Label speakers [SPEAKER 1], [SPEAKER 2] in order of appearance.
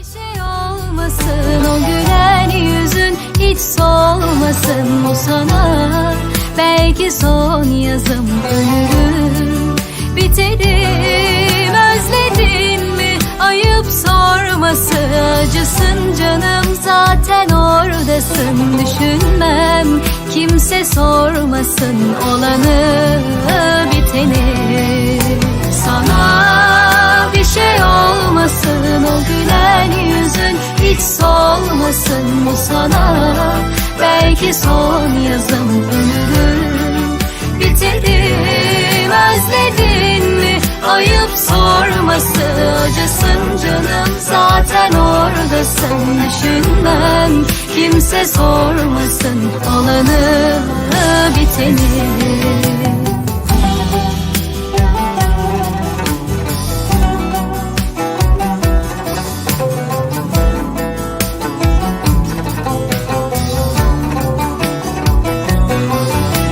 [SPEAKER 1] Bir şey olmasın. O gülen yüzün hiç solmasın. Bu sana Belki son yazım. Ölürüm. Biterim. Özledin mi? Ayıp sorması. Acısın canım. Zaten oradasın. Düşünmem. Kimse sormasın. Olanı hiç solmasın bu sana? Belki son yazım ölürüm biterim özledin mi? Ayıp sorması acısın canım. Zaten oradasın düşünmem. Kimse sormasın olanı biteni